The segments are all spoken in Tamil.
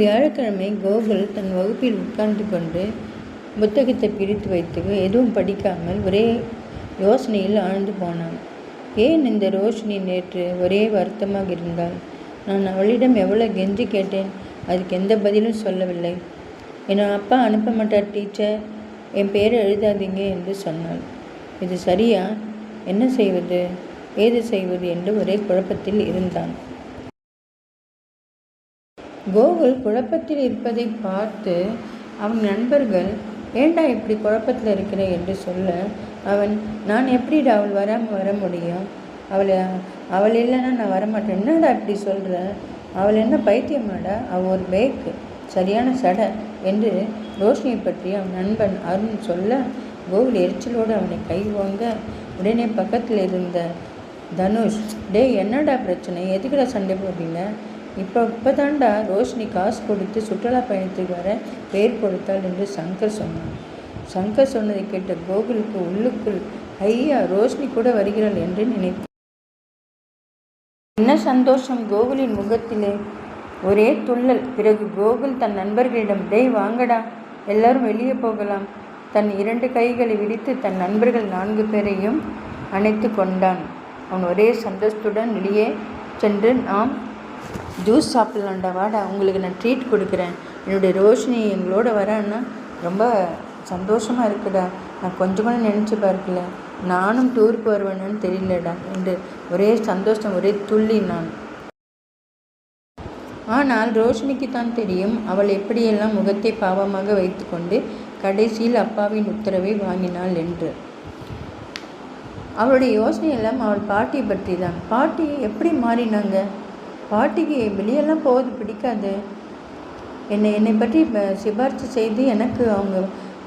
வியாழக்கிழமை கோகுல் தன் வகுப்பில் உட்கார்ந்து கொண்டு புத்தகத்தை பிரித்து வைத்து எதுவும் படிக்காமல் ஒரே யோசனையில் ஆழ்ந்து போனான். ஏன் இந்த ரோஷினி நேற்று ஒரே வருத்தமாக இருந்தாள்? நான் அவளிடம் எவ்வளோ கெஞ்சி கேட்டேன். அதுக்கு எந்த பதிலும் சொல்லவில்லை. என் அப்பா அனுப்ப மாட்டார் டீச்சர். என் பேரை எழுதாதீங்க என்று சொன்னாள். இது சரியா? என்ன செய்வது? ஏது செய்வது? என்று ஒரே குழப்பத்தில் இருந்தான். கோகுல் குழப்பத்தில் இருப்பதை பார்த்து அவன் நண்பர்கள் ஏண்டா இப்படி குழப்பத்தில் இருக்கிற? என்று சொல்ல அவன் நான் எப்படிடா அவள் வராமல் வர முடியும்? அவளை அவள் இல்லைன்னா நான் வரமாட்டேன். என்னடா இப்படி சொல்கிற அவள் என்ன பைத்தியமாடா? அவள் ஒரு பேக்கு சரியான சடை என்று ரோஷினியை பற்றி அவன் நண்பன் அருண் சொல்ல கோகுல் எரிச்சலோடு அவனை கை வாங்க உடனே பக்கத்தில் இருந்த தனுஷ் டே என்னடா பிரச்சனை? எதுக்குடா சண்டை போடுறீங்க? இப்போ இப்போ தாண்டா ரோஷினி காசு கொடுத்து சுற்றுலா பயணத்துக்கு வர பேர் கொடுத்தாள் என்று சங்கர் சொன்னான். சங்கர் சொன்னதை கேட்ட கோகுலுக்கு உள்ளுக்குள் ஐயா ரோஷினி கூட வருகிறாள் என்று நினைத்தார் என்ன சந்தோஷம் கோகுலின் முகத்திலே. ஒரே துள்ளல். பிறகு கோகுல் தன் நண்பர்களிடம் டேய் வாங்கடா. எல்லாரும் வெளியே போகலாம். தன் இரண்டு கைகளை விரித்து தன் நண்பர்கள் நான்கு பேரையும் அணைத்து கொண்டான். அவன் ஒரே சந்தோஷத்துடன் வெளியே சென்று நாம் ஜூஸ் சாப்பிட்லாண்டா வாடா உங்களுக்கு நான் ட்ரீட் கொடுக்குறேன். என்னுடைய ரோஷினி எங்களோட வரேன்னா ரொம்ப சந்தோஷமாக இருக்குடா. நான் கொஞ்சம் கூட நினச்சி பார்க்கல. நானும் டூருக்கு வருவேன்னு தெரியலடா. என்று ஒரே சந்தோஷம் ஒரே துள்ளி நான். ஆனால் ரோஷினிக்கு தான் தெரியும் அவள் எப்படியெல்லாம் முகத்தை பாவமாக வைத்துக்கொண்டு கடைசியில் அப்பாவின் உத்தரவை வாங்கினாள் என்று. அவளுடைய யோசனையெல்லாம் அவள் பாட்டியை பற்றி தான் பாட்டி எப்படி மாறினாங்க? பாட்டிக்கு வெளியெல்லாம் போவது பிடிக்காது. என்னை என்னை பற்றி சிபாரிசு செய்து எனக்கு அவங்க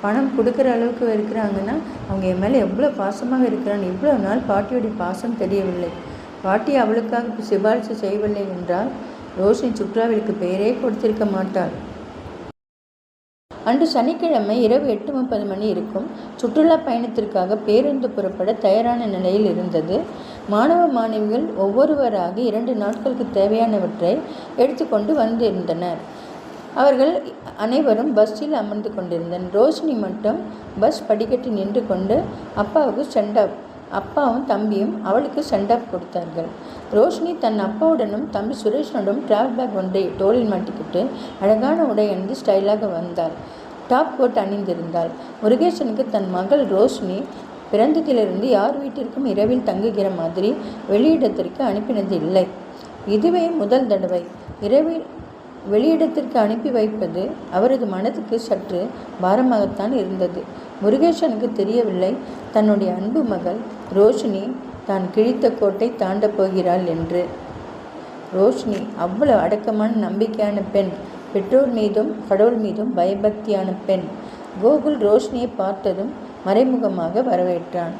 பணம் கொடுக்குற அளவுக்கு இருக்கிறாங்கன்னா அவங்க என் மேலே எவ்வளோ பாசமாக இருக்கிறான்னு இவ்வளோ நாள் பாட்டியோடைய பாசம் தெரியவில்லை. பாட்டி அவளுக்காக சிபாரிசு செய்யவில்லை என்றால் ரோஷினி சுற்றுலாவிற்கு பெயரே கொடுத்திருக்க மாட்டாள். அன்று சனிக்கிழமை இரவு எட்டு முப்பது மணி இருக்கும். சுற்றுலா பயணத்திற்காக பேருந்து புறப்பட தயாரான நிலையில் இருந்தது. மாணவ மாணவிகள் ஒவ்வொருவராக இரண்டு நாட்களுக்கு தேவையானவற்றை எடுத்துக்கொண்டு வந்திருந்தனர். அவர்கள் அனைவரும் பஸ்ஸில் அமர்ந்து கொண்டிருந்தனர். ரோஷினி மட்டும் பஸ் படிக்கட்டு நின்று கொண்டு அப்பாவுக்கு சென்டாப் அப்பாவும் தம்பியும் அவளுக்கு சென்டாப் கொடுத்தார்கள். ரோஷினி தன் அப்பாவுடனும் தம்பி சுரேஷனுடன் டிராவல் பேக் ஒன்றை தோளில் மாட்டிக்கிட்டு அழகான உடை அணிந்து ஸ்டைலாக வந்தாள். Top code அணிந்திருந்தாள். முருகேசனுக்கு தன் மகள் ரோஷினி பிறந்ததிலிருந்து யார் வீட்டிற்கும் இரவில் தங்குகிற மாதிரி வெளியிடத்திற்கு அனுப்பினது இல்லை. இதுவே முதல் தடவை. இரவில் வெளியிடத்திற்கு அனுப்பி வைப்பது அவரது மனதுக்கு சற்று பாரமாகத்தான் இருந்தது. முருகேசனுக்கு தெரியவில்லை. தன்னுடைய அன்பு மகள் ரோஷினி தான் கிழித்த கோட்டை தாண்டப் போகிறாள் என்று. ரோஷினி அவ்வளவு அடக்கமான நம்பிக்கையான பெண். பெற்றோர் மீதும் கடவுள் மீதும் பயபக்தியான பெண். கோகுல் ரோஷினியை பார்த்ததும் மறைமுகமாக வரவேற்றான்.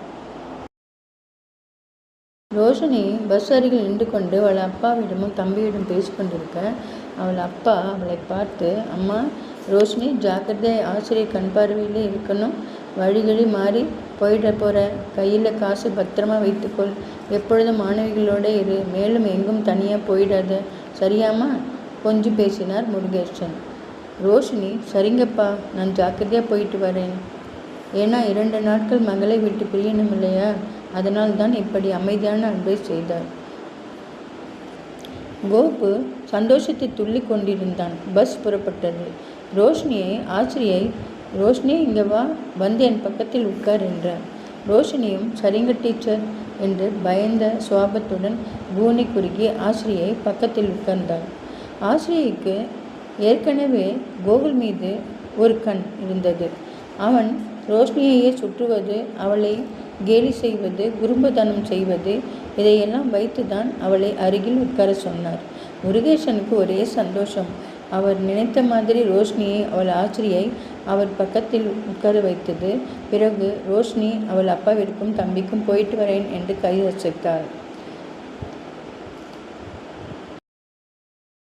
ரோஷினி பஸ் அருகில் நின்று கொண்டு அவள் அப்பாவிடமும் தம்பியிடம் பேசிக்கொண்டிருக்க அவள் அப்பா அவளை பார்த்து அம்மா ரோஷினி ஜாக்கிரதை ஆசிரியர் கண் பார்வையில் இருக்கணும். வழிகளி மாறி போயிட போகிற கையில் காசு பத்திரமா வைத்துக்கொள். எப்பொழுதும் மாணவிகளோட இரு. மேலும் எங்கும் தனியாக போயிடாத. சரியாமா கொஞ்சம் பேசினார் முருகேசன். ரோஷினி சரிங்கப்பா. நான் ஜாக்கிரதையாக போயிட்டு வரேன். ஏன்னா இரண்டு நாட்கள் மகளை விட்டு பிரியணும் இல்லையா அதனால் தான் இப்படி அமைதியான அன்பை செய்தார் கோபு சந்தோஷத்தை துள்ளி கொண்டிருந்தான். பஸ் புறப்பட்டது. ரோஷினியை ஆசிரியை ரோஷினி இங்கே வா வந்து என் பக்கத்தில் உட்கார் என்றார். ரோஷினியும் சரிங்க டீச்சர் என்று பயந்த சுவாபத்துடன் பூனை குறுகி ஆசிரியை பக்கத்தில் உட்கார்ந்தாள். ஆசிரியைக்கு ஏற்கனவே கோகுல் மீது ஒரு கண் இருந்தது. அவன் ரோஷினியையே சுற்றுவது அவளை கேலி செய்வது குறும்புதனம் செய்வது இதையெல்லாம் வைத்துதான் அவளை அருகில் உட்கார சொன்னார். முருகேசனுக்கு ஒரே சந்தோஷம். அவர் நினைத்த மாதிரி ரோஷினியை அவள் ஆசிரியை அவர் பக்கத்தில் உட்கார வைத்தது. பிறகு ரோஷினி அவள் அப்பாவிற்கும் தம்பிக்கும் போயிட்டு வரேன் என்று கை அசைத்தாள்.